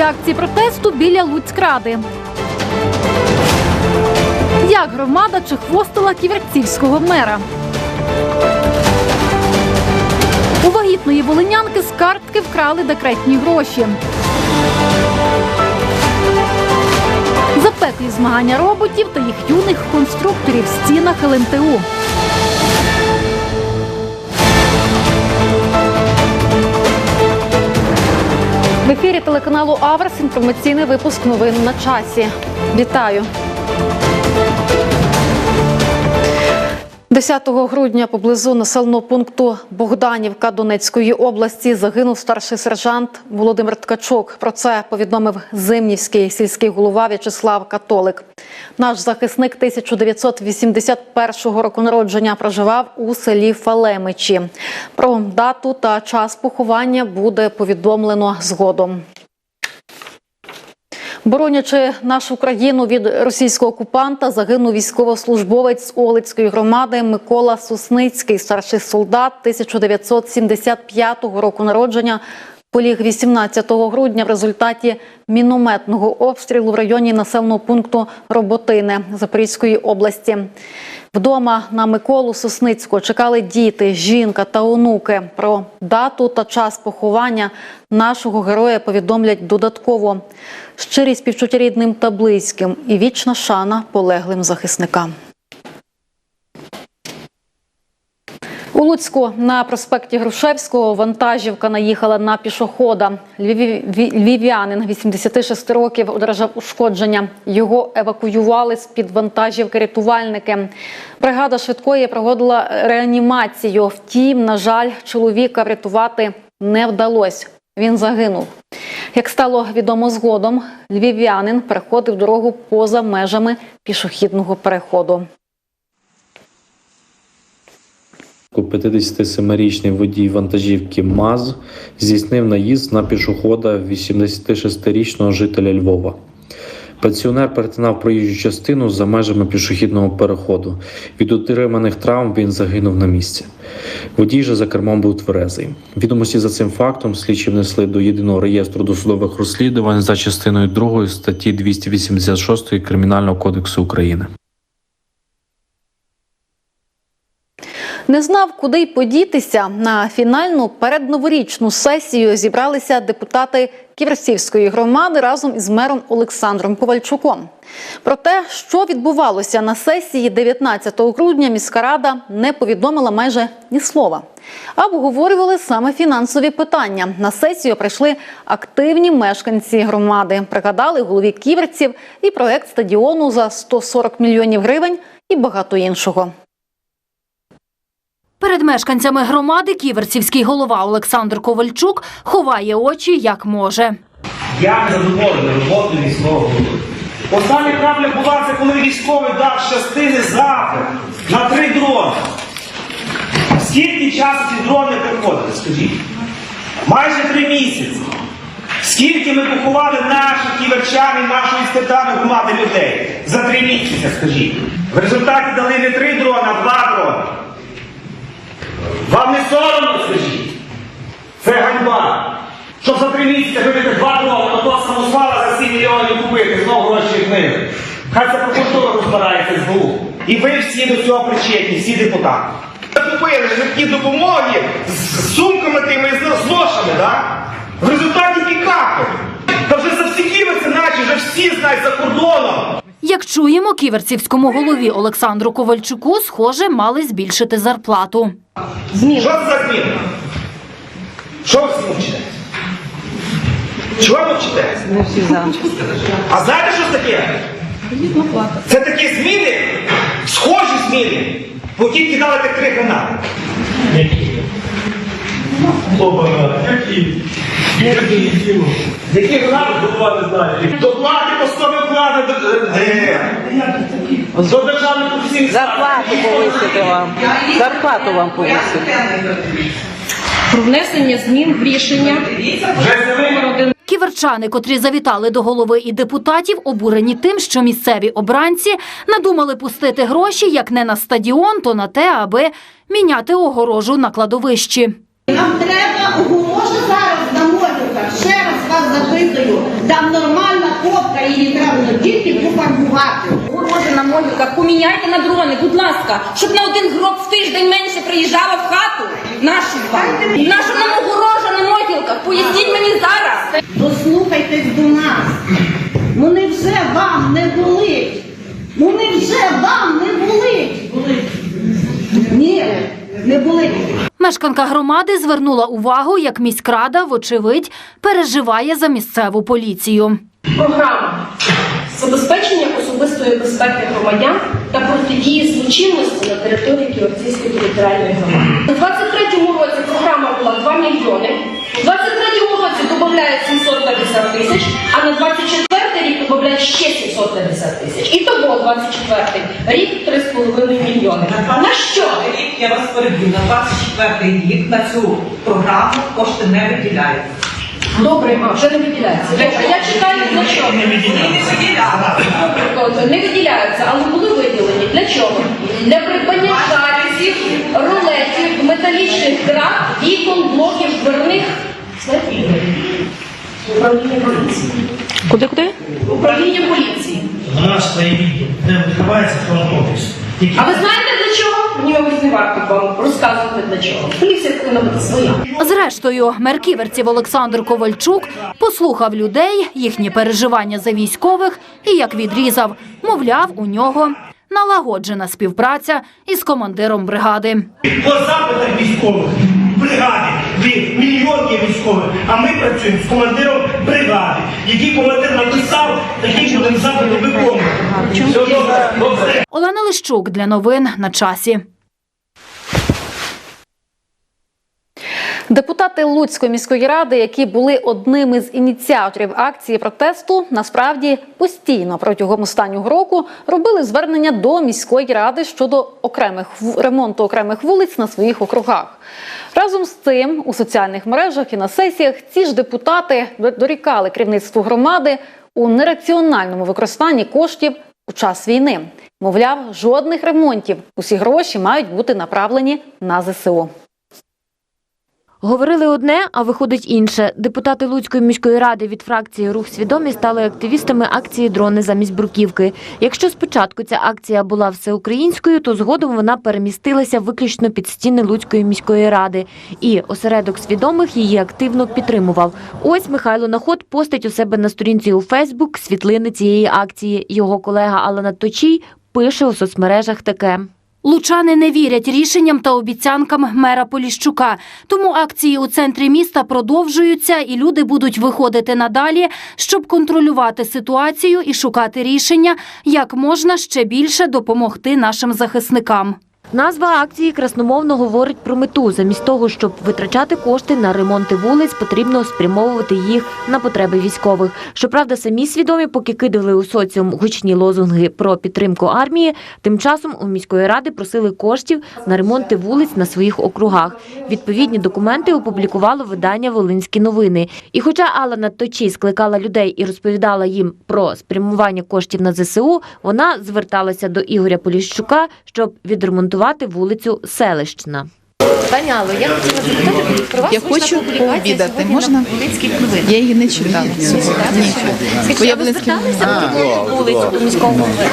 місці акції протесту біля Луцькради. Як громада чехвостила ківерцівського мера? У вагітної волинянки з картки вкрали декретні гроші. Запеклі змагання роботів та їх юних конструкторів в стінах ЛНТУ. В ефірі телеканалу Аверс інформаційний випуск новин на часі. Вітаю. 10 грудня поблизу населеного пункту Богданівка Донецької області загинув старший сержант Володимир Ткачук. Про це повідомив Зимнівський сільський голова В'ячеслав Католик. Наш захисник 1981 року народження проживав у селі Фалемичі. Про дату та час поховання буде повідомлено згодом. Боронячи нашу країну від російського окупанта, загинув військовослужбовець з Олицької громади Микола Сусницький, старший солдат 1975 року народження. Поліг 18 грудня в результаті мінометного обстрілу в районі населеного пункту Роботине Запорізької області. Вдома на Миколу Сосницького чекали діти, жінка та онуки. Про дату та час поховання нашого героя повідомлять додатково. Щирі співчуття рідним та близьким і вічна шана полеглим захисникам. У Луцьку на проспекті Грушевського вантажівка наїхала на пішохода. Львів- ві- Львів'янин 86 років одержав ушкодження. Його евакуювали з під вантажівки рятувальники. Бригада швидкої проводила реанімацію. Втім, на жаль, чоловіка врятувати не вдалося. Він загинув. Як стало відомо згодом, львів'янин переходив дорогу поза межами пішохідного переходу. 57-річний водій вантажівки МАЗ здійснив наїзд на пішохода 86-річного жителя Львова. Пенсіонер перетинав проїжджу частину за межами пішохідного переходу. Від отриманих травм він загинув на місці. Водій же за кермом був тверезий. Відомості за цим фактом слідчі внесли до єдиного реєстру досудових розслідувань за частиною 2 статті 286 Кримінального кодексу України. Не знав, куди й подітися. На фінальну передноворічну сесію зібралися депутати Ківерцівської громади разом із мером Олександром Ковальчуком. Про те, що відбувалося на сесії 19 грудня, міська рада не повідомила майже ні слова. А обговорювали саме фінансові питання. На сесію прийшли активні мешканці громади. Пригадали голові ківерців і проект стадіону за 140 мільйонів гривень і багато іншого. Перед мешканцями громади ківерцівський голова Олександр Ковальчук ховає очі як може. Я задоволений роботою військового голови. Остання крапля була це, коли військовий дав частини запит на три дрони. Скільки часу ці дрони приходили, скажіть? Майже три місяці. Скільки ми поховали наших ківерчан і нашої степаної громади людей за три місяці, скажіть? В результаті дали не три дрони, а два дрони. Вам не соромно, скажіть? Це ганьба. Щоб за три місяці вибити два дрони, то самосвала за 7 мільйонів купити, знову гроші книги. Хай це прокуратура розбирається з СБУ. І ви всі до цього причетні, всі депутати. Закупили швидкі допомоги з сумками тими з лошами, да? В результаті пікапи. Та вже за всі ківерці наші, вже всі знають за кордоном. Як чуємо, ківерцівському голові Олександру Ковальчуку, схоже, мали збільшити зарплату. Що це за зміни? Що ви всі? Чого ви мовчите? А знаєте, що це таке? Це такі зміни, схожі зміни, бо тільки дали так три гранати. Які? Які? Які? Які гранати? Доплати знаю. Доплати по 100 вклади до, е, до державних професійних Зарплату повисити вам. Зарплату вам повисити. про внесення змін в рішення Вже Ківерчани, котрі завітали до голови і депутатів, обурені тим, що місцеві обранці надумали пустити гроші як не на стадіон, то на те, аби міняти огорожу на кладовищі. Нам треба огорожа зараз на Морюка. Ще раз вас запитую, там нормальна ковка, її треба тільки пофарбувати. Може на могилках, поміняйте на дрони, будь ласка, щоб на один гроб в тиждень менше приїжджало в хату. Нашу вам. Наша нам огорожа на могилках. Поясніть мені зараз. Дослухайтесь до нас. Вони вже вам не болить. Вони вже вам не. Болить. Ні, не болить. Мешканка громади звернула увагу, як міськрада, вочевидь, переживає за місцеву поліцію. Програма забезпечення особистої безпеки громадян та протидії злочинності на території Кіровцівської територіальної громади. У 23-му році програма була 2 мільйони. У 23-му році додають 750 тисяч, а на 24 рік додають ще 750 тисяч. І того 24 рік 3,5 мільйони. На що? рік я вас переб'ю на 24 рік на цю програму кошти не виділяються. Добре, а вже не виділяється. Добре, я чекаю що. Вони не виділяються. Не виділяються, але були виділені. Для чого? Для придбання шариків, рулетів, металічних град, вікон, блоків, дверних. Куди куди? Управління поліції. Своє відділ, де відкривається фронт-офіс. А ви знаєте для чого? Мені, мабуть, не варто вам розказувати для чого. Поліція повинна бути своя. Зрештою, мер ківерців Олександр Ковальчук послухав людей, їхні переживання за військових і як відрізав, мовляв, у нього налагоджена співпраця із командиром бригади. по запитах військових бригади, ви мільйон є військових, а ми працюємо з командиром бригади, який командир написав, такий будемо запити добре. Олена Лищук для новин на часі. Депутати Луцької міської ради, які були одними з ініціаторів акції протесту, насправді постійно протягом останнього року робили звернення до міської ради щодо окремих ремонту окремих вулиць на своїх округах. Разом з цим у соціальних мережах і на сесіях ці ж депутати дорікали керівництву громади у нераціональному використанні коштів у час війни. Мовляв, жодних ремонтів. Усі гроші мають бути направлені на ЗСУ. Говорили одне, а виходить інше. Депутати Луцької міської ради від фракції Рух свідомі стали активістами акції Дрони замість бруківки. Якщо спочатку ця акція була всеукраїнською, то згодом вона перемістилася виключно під стіни Луцької міської ради. І осередок свідомих її активно підтримував. Ось Михайло Наход постить у себе на сторінці у Фейсбук світлини цієї акції. Його колега Алана Точій пише у соцмережах таке. Лучани не вірять рішенням та обіцянкам мера Поліщука. Тому акції у центрі міста продовжуються, і люди будуть виходити надалі, щоб контролювати ситуацію і шукати рішення, як можна ще більше допомогти нашим захисникам. Назва акції красномовно говорить про мету. Замість того, щоб витрачати кошти на ремонти вулиць, потрібно спрямовувати їх на потреби військових. Щоправда, самі свідомі, поки кидали у соціум гучні лозунги про підтримку армії, тим часом у міської ради просили коштів на ремонти вулиць на своїх округах. Відповідні документи опублікувало видання Волинські новини. І хоча Алана Точі скликала людей і розповідала їм про спрямування коштів на ЗСУ, вона зверталася до Ігоря Поліщука, щоб відремонтувати вулицю Селищна. Пані Алло, я хотіла запитати про вас Я хочу обідати. Можна? Волинських новин. Я її не читала. Ні. Скажіть, Бо я а ви зверталися до вулицю до міського голови?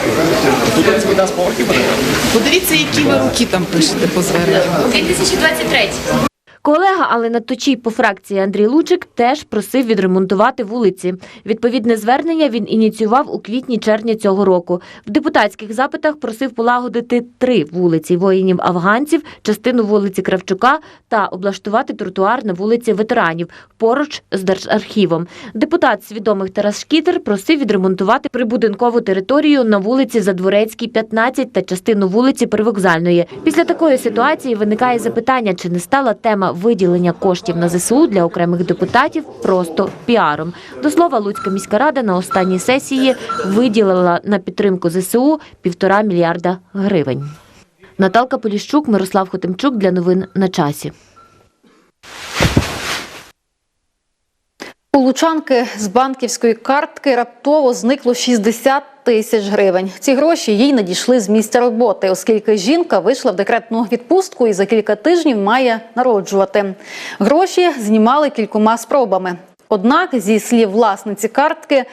Подивіться, які ви руки там пишете по зверненню. 2023. Колега Алена Точій по фракції Андрій Лучик теж просив відремонтувати вулиці. Відповідне звернення він ініціював у квітні-червні цього року. В депутатських запитах просив полагодити три вулиці воїнів-афганців, частину вулиці Кравчука та облаштувати тротуар на вулиці ветеранів поруч з Держархівом. Депутат свідомих Тарас Шкітер просив відремонтувати прибудинкову територію на вулиці Задворецькій, 15 та частину вулиці Привокзальної. Після такої ситуації виникає запитання, чи не стала тема виділення коштів на ЗСУ для окремих депутатів просто піаром. До слова, Луцька міська рада на останній сесії виділила на підтримку ЗСУ півтора мільярда гривень. Наталка Поліщук, Мирослав Хотимчук для новин на часі. У Лучанки з банківської картки раптово зникло 60 тисяч гривень. Ці гроші їй надійшли з місця роботи, оскільки жінка вийшла в декретну відпустку і за кілька тижнів має народжувати. Гроші знімали кількома спробами. Однак, зі слів власниці картки,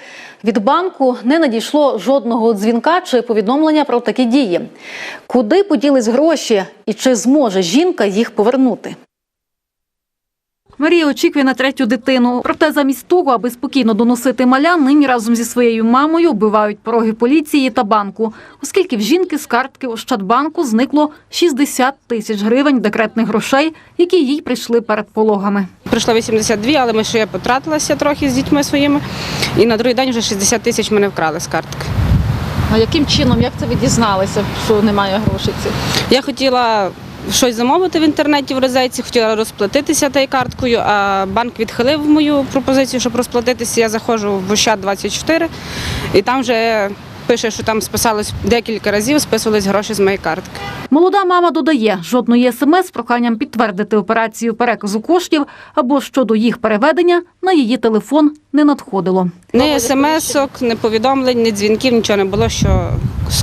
від банку не надійшло жодного дзвінка чи повідомлення про такі дії. Куди поділись гроші і чи зможе жінка їх повернути? Марія очікує на третю дитину. Проте замість того, аби спокійно доносити маля, нині разом зі своєю мамою вбивають пороги поліції та банку, оскільки в жінки з картки Ощадбанку зникло 60 тисяч гривень декретних грошей, які їй прийшли перед пологами. Прийшло 82, але ми ще я потратилася трохи з дітьми своїми. І на другий день вже 60 тисяч мене вкрали з картки. А яким чином, як це ви дізналися, що немає грошей цих? Я хотіла щось замовити в інтернеті в розетці, хотіла розплатитися тією карткою, а банк відхилив мою пропозицію, щоб розплатитися. Я заходжу в Ощад 24 і там вже пише, що там списалось декілька разів, списувались гроші з моєї картки. Молода мама додає, жодної смс з проханням підтвердити операцію переказу коштів або щодо їх переведення на її телефон не надходило. Ні смс-ок, ні повідомлень, ні дзвінків, нічого не було, що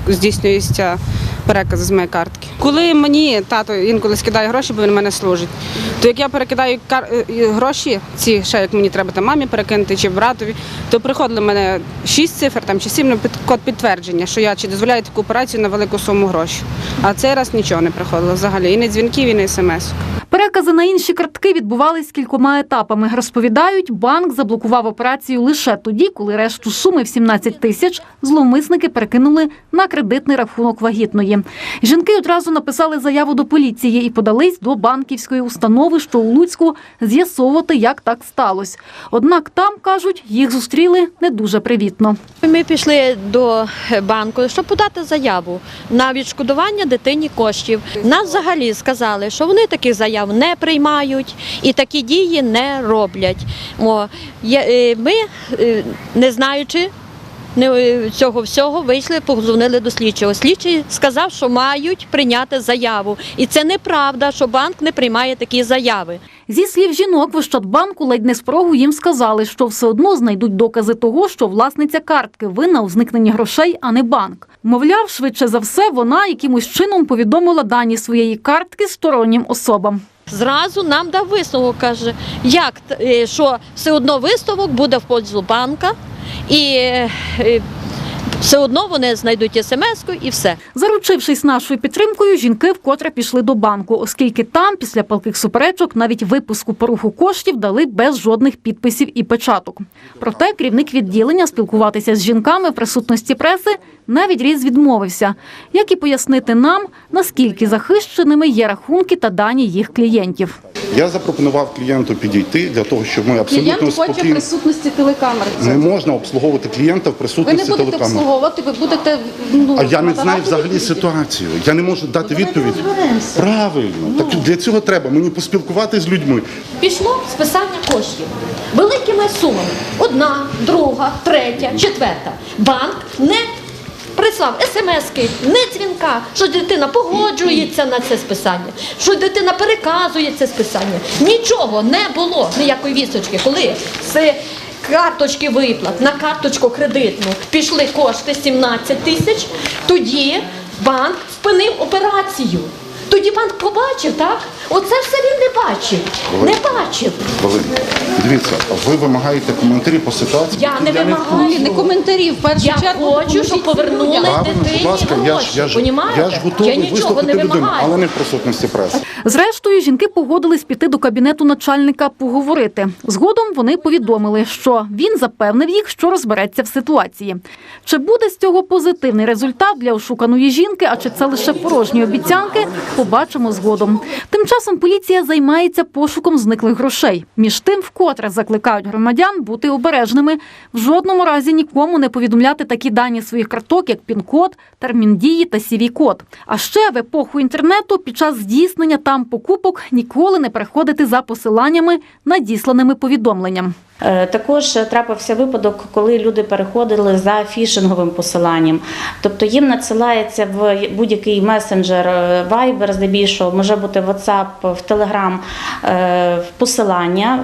здійснюється переказ з моєї картки. Коли мені тато інколи скидає гроші, бо він мене служить, то як я перекидаю е, гроші, ці ще як мені треба там мамі перекинути чи братові, то приходило в мене шість цифр там чи сім код підтвердження, що я чи дозволяю таку операцію на велику суму грошей. А цей раз нічого не приходило взагалі. І не дзвінків, і не смс. Перекази на інші картки відбувались кількома етапами. Розповідають, банк заблокував операцію лише тоді, коли решту суми в 17 тисяч зловмисники перекинули на кредитний рахунок вагітної. Жінки одразу написали заяву до поліції і подались до банківської установи, що у Луцьку з'ясовувати, як так сталося. Однак там кажуть, їх зустріли не дуже привітно. Ми пішли до банку, щоб подати заяву на відшкодування дитині коштів. Нас взагалі сказали, що вони таких заяв не приймають і такі дії не роблять. Е, ми, е, не знаючи е, цього всього, вийшли, позвонили до слідчого. Слідчий сказав, що мають прийняти заяву. І це неправда, що банк не приймає такі заяви. Зі слів жінок в Ощадбанку ледь не з порогу їм сказали, що все одно знайдуть докази того, що власниця картки винна у зникненні грошей, а не банк. Мовляв, швидше за все, вона якимось чином повідомила дані своєї картки стороннім особам. Зразу нам дав висновок, каже, як е, що все одно висновок буде в пользу банка, і е, все одно вони знайдуть смс-ку і все. Заручившись нашою підтримкою, жінки вкотре пішли до банку, оскільки там, після палких суперечок, навіть випуску поруху коштів дали без жодних підписів і печаток. Проте керівник відділення спілкуватися з жінками в присутності преси на відріз відмовився, як і пояснити нам, наскільки захищеними є рахунки та дані їх клієнтів. Я запропонував клієнту підійти для того, щоб ми абсолютно спокійно присутності телекамери. не можна обслуговувати клієнта в присутності телекамери. Обслуговувати, ви будете ну, А я не знаю взагалі ситуацію. Я не можу дати відповідь. Правильно, так для цього треба мені поспілкуватися з людьми. Пішло списання коштів великими сумами. Одна, друга, третя, четверта. Банк не прислав смски, не дзвінка, що дитина погоджується на це списання, що дитина переказує це списання. Нічого не було, ніякої вісточки. Коли з карточки виплат на карточку кредитну пішли кошти 17 тисяч, тоді банк спинив операцію. Тоді банк побачив, так? Оце все він не бачив. Не бачив. Валерій, дивіться, ви вимагаєте коментарі по ситуації. Я не вимагаю. Не коментарів. В першу Я чергу хочу, щоб повернули дитині будь ласка, я ж, я ж, я ж готовий я нічого не людину, вимагаю. але не в присутності преси. Зрештою, жінки погодились піти до кабінету начальника поговорити. Згодом вони повідомили, що він запевнив їх, що розбереться в ситуації. Чи буде з цього позитивний результат для ошуканої жінки, а чи це лише порожні обіцянки, побачимо згодом. Тим часом поліція займається пошуком зниклих грошей. Між тим, вкотре закликають громадян бути обережними, в жодному разі нікому не повідомляти такі дані своїх карток, як пін-код, термін дії та CV-код. А ще в епоху інтернету під час здійснення там покупок ніколи не переходити за посиланнями, надісланими повідомленням. Е, Також трапився випадок, коли люди переходили за фішинговим посиланням. Тобто їм надсилається в будь-який месенджер, е, Viber здебільшого, може бути WhatsApp, в Telegram е, посилання.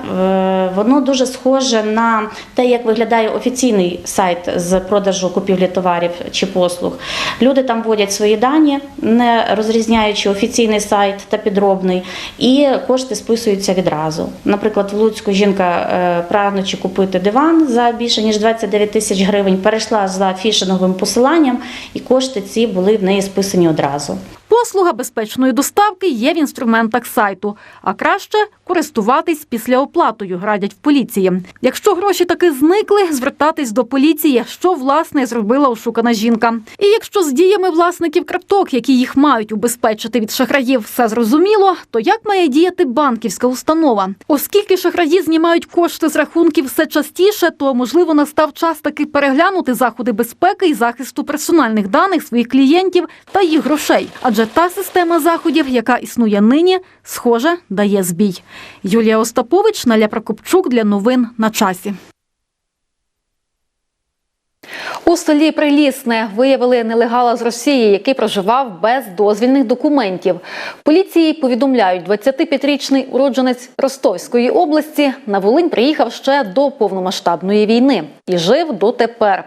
Воно дуже схоже на те, як виглядає офіційний сайт з продажу купівлі товарів чи послуг. Люди там вводять свої дані, не розрізняючи офіційний сайт та підробний, і кошти списуються відразу. Наприклад, в Луцьку жінка прагнучи купити диван за більше ніж 29 тисяч гривень, перейшла за фішинговим посиланням, і кошти ці були в неї списані одразу. Послуга безпечної доставки є в інструментах сайту, а краще користуватись післяоплатою, радять в поліції. Якщо гроші таки зникли, звертатись до поліції, що власне зробила ошукана жінка. І якщо з діями власників карток, які їх мають убезпечити від шахраїв, все зрозуміло, то як має діяти банківська установа? Оскільки шахраї знімають кошти з рахунків все частіше, то можливо настав час таки переглянути заходи безпеки і захисту персональних даних своїх клієнтів та їх грошей. Адже та система заходів, яка існує нині, схоже, дає збій. Юлія Остапович, Наля Прокопчук для новин на часі. У селі Прилісне виявили нелегала з Росії, який проживав без дозвільних документів. Поліції повідомляють, 25-річний уродженець Ростовської області на Волинь приїхав ще до повномасштабної війни і жив дотепер.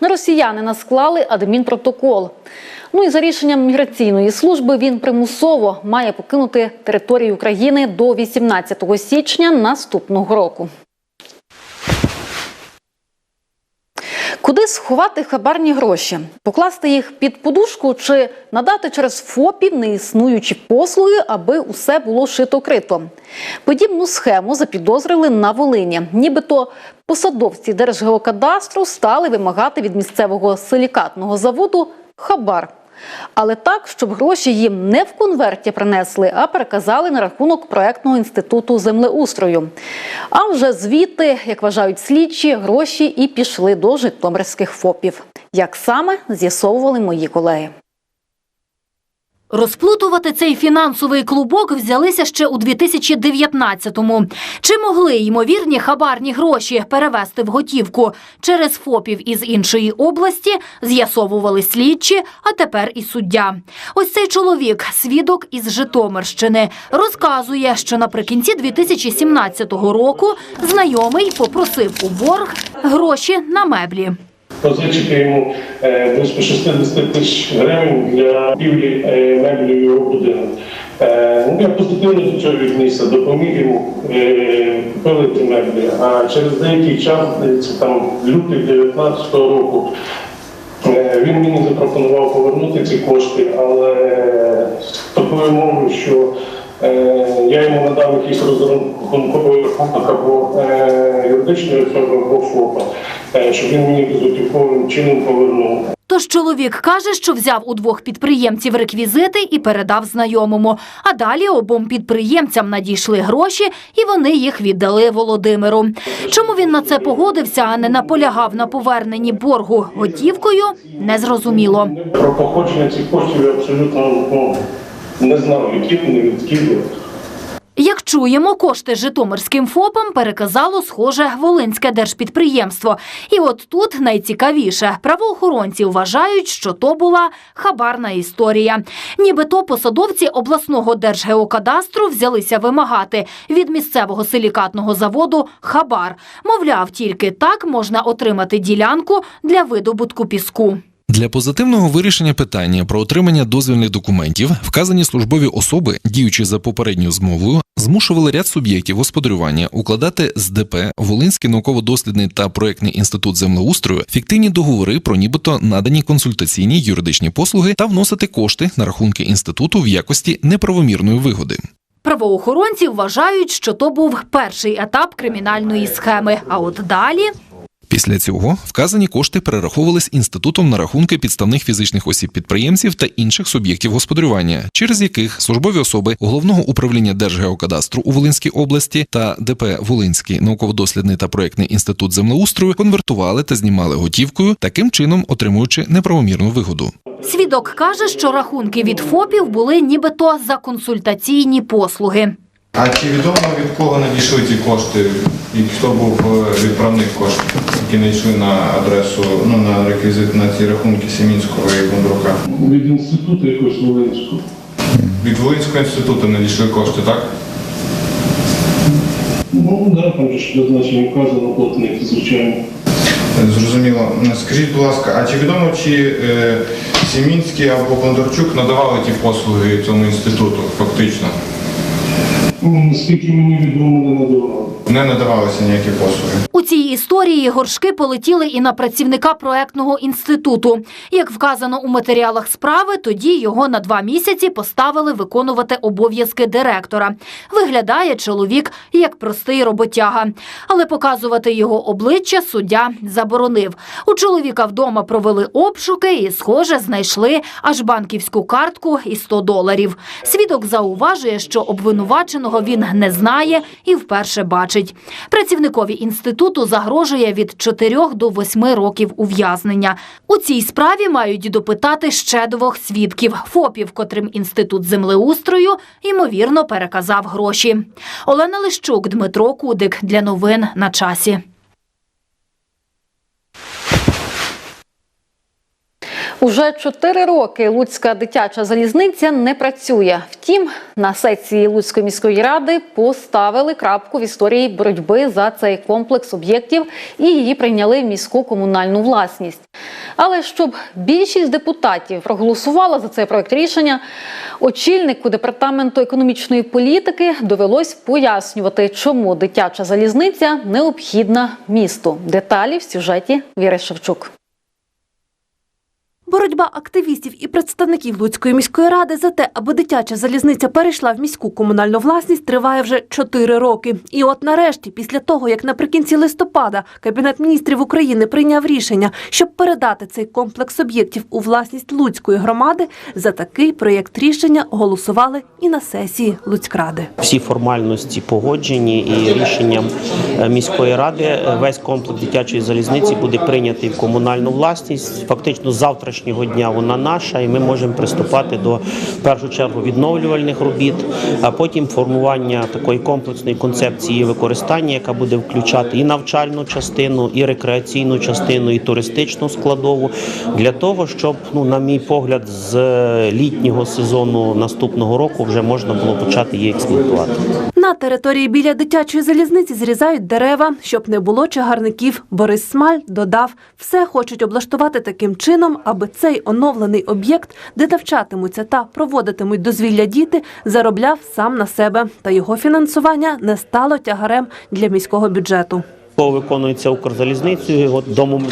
На росіянина склали адмінпротокол. Ну і за рішенням міграційної служби він примусово має покинути територію України до 18 січня наступного року. Куди сховати хабарні гроші? Покласти їх під подушку чи надати через ФОПів неіснуючі послуги, аби усе було шито-крито? Подібну схему запідозрили на Волині. Нібито посадовці Держгеокадастру стали вимагати від місцевого силікатного заводу хабар. Але так, щоб гроші їм не в конверті принесли, а переказали на рахунок проектного інституту землеустрою. А вже звідти, як вважають слідчі, гроші і пішли до житомирських ФОПів. Як саме з'ясовували мої колеги. Розплутувати цей фінансовий клубок взялися ще у 2019-му. Чи могли ймовірні хабарні гроші перевести в готівку через ФОПів із іншої області, з'ясовували слідчі, а тепер і суддя. Ось цей чоловік, свідок із Житомирщини, розказує, що наприкінці 2017 року знайомий попросив у борг гроші на меблі. Позичити йому е, близько 60 тисяч гривень для купівлі е, меблів його будинок. Е, ну, Я позитивно до цього віднісся, допоміг йому купили ті меблі. А через деякий час, це там лютий 19 року, він мені запропонував повернути ці кошти, але з такою мовою, що я йому надав якийсь розрахунковий рахунок або е, юридичної особи, або ФОПа, е, щоб він мені безготівковим чином повернув. Тож чоловік каже, що взяв у двох підприємців реквізити і передав знайомому. А далі обом підприємцям надійшли гроші, і вони їх віддали Володимиру. Чому він на це погодився, а не наполягав на поверненні боргу готівкою, незрозуміло. Про походження цих коштів я абсолютно ну, не знав, які вони відкинули. Як чуємо, кошти житомирським ФОПам переказало схоже волинське держпідприємство. І от тут найцікавіше правоохоронці вважають, що то була хабарна історія. Нібито посадовці обласного держгеокадастру взялися вимагати від місцевого силікатного заводу хабар. Мовляв, тільки так можна отримати ділянку для видобутку піску. Для позитивного вирішення питання про отримання дозвільних документів вказані службові особи, діючи за попередньою змовою, змушували ряд суб'єктів господарювання укладати з ДП Волинський науково-дослідний та проектний інститут землеустрою фіктивні договори про нібито надані консультаційні юридичні послуги та вносити кошти на рахунки інституту в якості неправомірної вигоди. Правоохоронці вважають, що то був перший етап кримінальної схеми. А от далі Після цього вказані кошти перераховувались інститутом на рахунки підставних фізичних осіб підприємців та інших суб'єктів господарювання, через яких службові особи головного управління Держгеокадастру у Волинській області та ДП Волинський науково-дослідний та проектний інститут землеустрою конвертували та знімали готівкою, таким чином отримуючи неправомірну вигоду. свідок каже, що рахунки від ФОПів були нібито за консультаційні послуги. А чи відомо від кого надійшли ті кошти і хто був е, відправник коштів, які надійшли на адресу, ну на реквізит на ці рахунки Семінського і Бондрука? Від інституту якогось Волинського. Від Волинського інституту надійшли кошти, так? Ну, да, там ж зазначені вказано платник, звичайно. Зрозуміло. Скажіть, будь ласка, а чи відомо, чи е, Семінський або Бондарчук надавали ті послуги цьому інституту фактично? Наскільки мені відомо, не надавали. Не не надавалися ніякі послуги. У цій історії горшки полетіли і на працівника проектного інституту. Як вказано у матеріалах справи, тоді його на два місяці поставили виконувати обов'язки директора. Виглядає чоловік як простий роботяга, але показувати його обличчя суддя заборонив. У чоловіка вдома провели обшуки і, схоже, знайшли аж банківську картку і 100 доларів. Свідок зауважує, що обвинуваченого він не знає і вперше бачить. Працівникові інституту загрожує від 4 до 8 років ув'язнення. У цій справі мають допитати ще двох свідків ФОПів, котрим інститут землеустрою ймовірно переказав гроші. Олена Лищук, Дмитро Кудик для новин на часі. Уже чотири роки Луцька дитяча залізниця не працює. Втім, на сесії Луцької міської ради поставили крапку в історії боротьби за цей комплекс об'єктів і її прийняли в міську комунальну власність. Але щоб більшість депутатів проголосувала за цей проект рішення, очільнику департаменту економічної політики довелось пояснювати, чому дитяча залізниця необхідна місту. Деталі в сюжеті Віри Шевчук. Боротьба активістів і представників Луцької міської ради за те, аби дитяча залізниця перейшла в міську комунальну власність, триває вже чотири роки. І от нарешті, після того, як наприкінці листопада Кабінет міністрів України прийняв рішення, щоб передати цей комплекс об'єктів у власність Луцької громади, за такий проєкт рішення голосували і на сесії Луцькради. Всі формальності погоджені і рішенням е, міської ради е, весь комплекс дитячої залізниці буде прийнятий в комунальну власність. Фактично з завтрашнього дня вона наша, і ми можемо приступати до в першу чергу відновлювальних робіт, а потім формування такої комплексної концепції використання, яка буде включати і навчальну частину, і рекреаційну частину, і туристичну складову для того, щоб, ну на мій погляд, з літнього сезону наступного року вже можна було почати її експлуатувати. На території біля дитячої залізниці зрізають дерева, щоб не було чагарників. Борис Смаль додав, все хочуть облаштувати таким чином, аби цей оновлений об'єкт, де навчатимуться та проводитимуть дозвілля діти, заробляв сам на себе. Та його фінансування не стало тягарем для міського бюджету. Кого виконується Укрзалізницею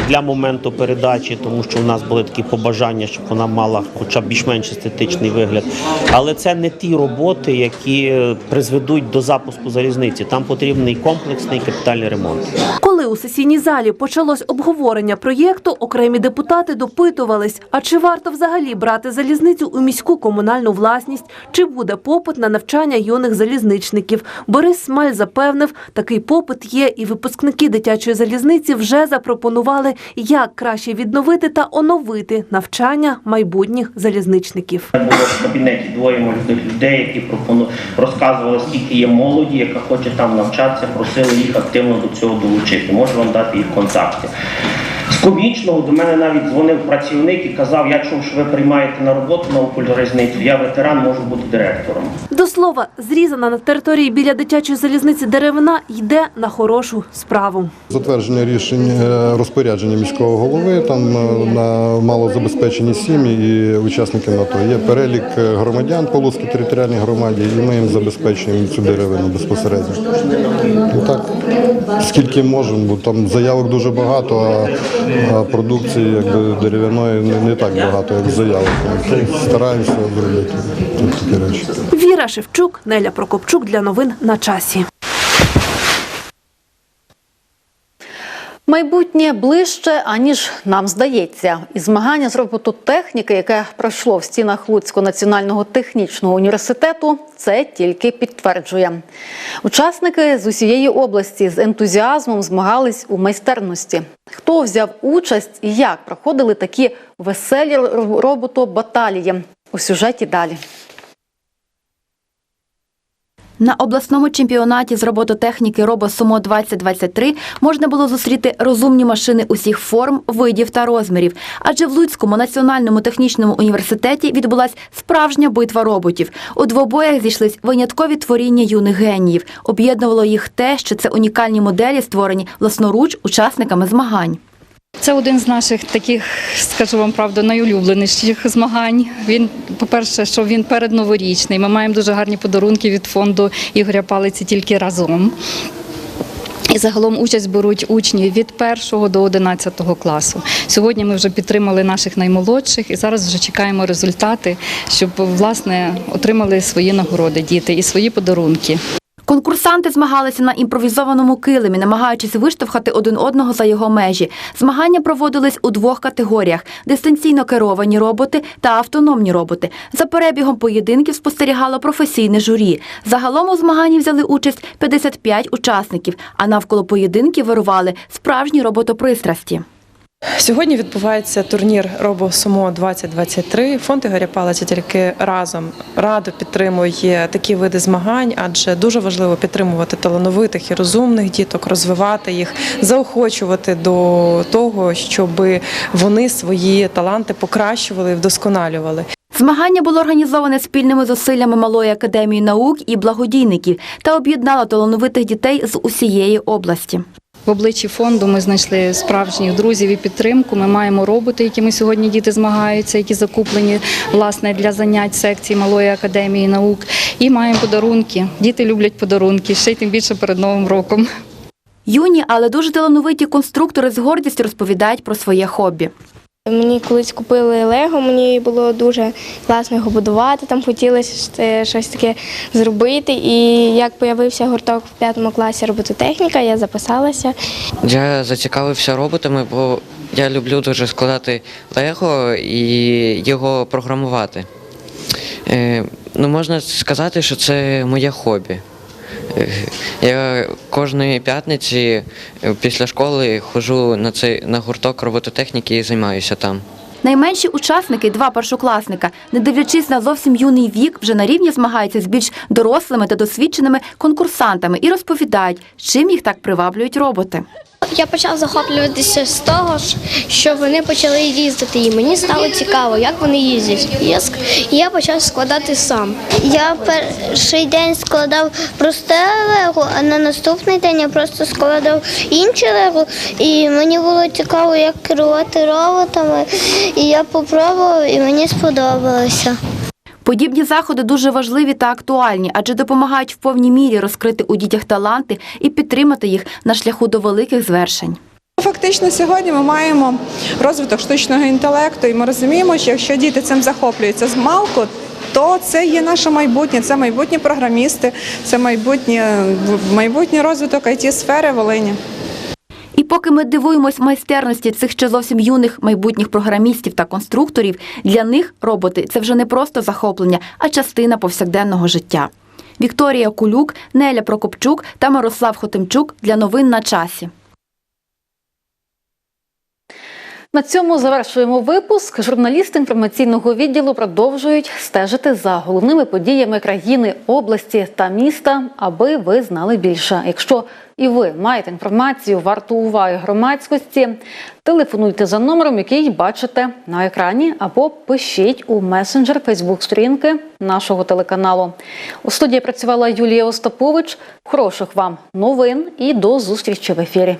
для моменту передачі, тому що у нас були такі побажання, щоб вона мала хоча б більш-менш естетичний вигляд. Але це не ті роботи, які е, призведуть до запуску залізниці. Там потрібний комплексний капітальний ремонт. Коли у сесійній залі почалось обговорення проєкту, окремі депутати допитувались, а чи варто взагалі брати залізницю у міську комунальну власність, чи буде попит на навчання юних залізничників. Борис Смаль запевнив, такий попит є, і випускники дитячої залізниці вже запропонували, як краще відновити та оновити навчання майбутніх залізничників. Було в кабінеті двоє молодих людей, які пропону розказували, скільки є молоді, яка хоче там навчатися, просили їх активно до цього долучити. Можу вам дати їх контакти. З комічного до мене навіть дзвонив працівник і казав, я чув, що ви приймаєте на роботу на Укрзалізницю, я ветеран, можу бути директором. До слова, зрізана на території біля дитячої залізниці деревина йде на хорошу справу. Затвердження рішень е, розпорядження міського голови там е, на малозабезпечені сім'ї і учасники АТО. Є перелік е, громадян Полуцькій територіальній громаді, і ми їм забезпечуємо цю деревину безпосередньо. Ну, так, скільки можемо, бо там заявок дуже багато, а, продукції якби, дерев'яної не, не так багато, як заявок. Стараємося зробити такі речі. Віра Шевчук, Неля Прокопчук для новин на часі. Майбутнє ближче, аніж нам здається. І змагання з робототехніки, яке пройшло в стінах Луцького національного технічного університету, це тільки підтверджує. Учасники з усієї області з ентузіазмом змагались у майстерності. Хто взяв участь і як проходили такі веселі роботобаталії? У сюжеті далі. На обласному чемпіонаті з робототехніки «Робосумо 2023 можна було зустріти розумні машини усіх форм, видів та розмірів. Адже в Луцькому національному технічному університеті відбулась справжня битва роботів. У двобоях зійшлись виняткові творіння юних геніїв. Об'єднувало їх те, що це унікальні моделі, створені власноруч учасниками змагань. Це один з наших таких, скажу вам правду, найулюбленіших змагань. Він, по-перше, що він передноворічний. Ми маємо дуже гарні подарунки від фонду Ігоря Палиці тільки разом. І загалом участь беруть учні від 1 до 11 класу. Сьогодні ми вже підтримали наших наймолодших і зараз вже чекаємо результати, щоб власне отримали свої нагороди діти і свої подарунки. Конкурсанти змагалися на імпровізованому килимі, намагаючись виштовхати один одного за його межі. Змагання проводились у двох категоріях: дистанційно керовані роботи та автономні роботи. За перебігом поєдинків спостерігало професійне журі. Загалом у змаганні взяли участь 55 учасників, а навколо поєдинків вирували справжні роботопристрасті. Сьогодні відбувається турнір Робосумо 2023. Фонд Ігоря Палиця тільки разом радо підтримує такі види змагань, адже дуже важливо підтримувати талановитих і розумних діток, розвивати їх, заохочувати до того, щоб вони свої таланти покращували і вдосконалювали. Змагання було організоване спільними зусиллями Малої академії наук і благодійників та об'єднало талановитих дітей з усієї області. В обличчі фонду ми знайшли справжніх друзів і підтримку. Ми маємо роботи, якими сьогодні діти змагаються, які закуплені власне для занять секції Малої академії наук. І маємо подарунки. Діти люблять подарунки, ще й тим більше перед Новим роком. Юні, але дуже талановиті конструктори з гордістю розповідають про своє хобі. Мені колись купили Лего, мені було дуже класно його будувати. Там хотілося е, щось таке зробити. І як з'явився гурток в п'ятому класі робототехніка, я записалася. Я зацікавився роботами, бо я люблю дуже складати лего і його програмувати. Е, ну, можна сказати, що це моє хобі. Я кожної п'ятниці е, після школи ходжу на цей на гурток робототехніки і займаюся там. Найменші учасники, два першокласника, не дивлячись на зовсім юний вік, вже на рівні змагаються з більш дорослими та досвідченими конкурсантами і розповідають, чим їх так приваблюють роботи. Я почав захоплюватися з того, що вони почали їздити, і мені стало цікаво, як вони їздять. І я почав складати сам. Я перший день складав просте лего, а на наступний день я просто складав інше лего. І мені було цікаво, як керувати роботами. І я попробував, і мені сподобалося. Подібні заходи дуже важливі та актуальні, адже допомагають в повній мірі розкрити у дітях таланти і підтримати їх на шляху до великих звершень. Фактично сьогодні ми маємо розвиток штучного інтелекту, і ми розуміємо, що якщо діти цим захоплюються з малку, то це є наше майбутнє, це майбутні програмісти, це майбутнє, майбутній розвиток it сфери Волині. І поки ми дивуємось майстерності цих ще зовсім юних майбутніх програмістів та конструкторів, для них роботи це вже не просто захоплення, а частина повсякденного життя. Вікторія Кулюк, Неля Прокопчук та Мирослав Хотимчук для новин на часі. На цьому завершуємо випуск. Журналісти інформаційного відділу продовжують стежити за головними подіями країни, області та міста, аби ви знали більше. Якщо і ви маєте інформацію, варту уваги громадськості, телефонуйте за номером, який бачите на екрані, або пишіть у месенджер Фейсбук сторінки нашого телеканалу. У студії працювала Юлія Остапович. Хороших вам новин і до зустрічі в ефірі.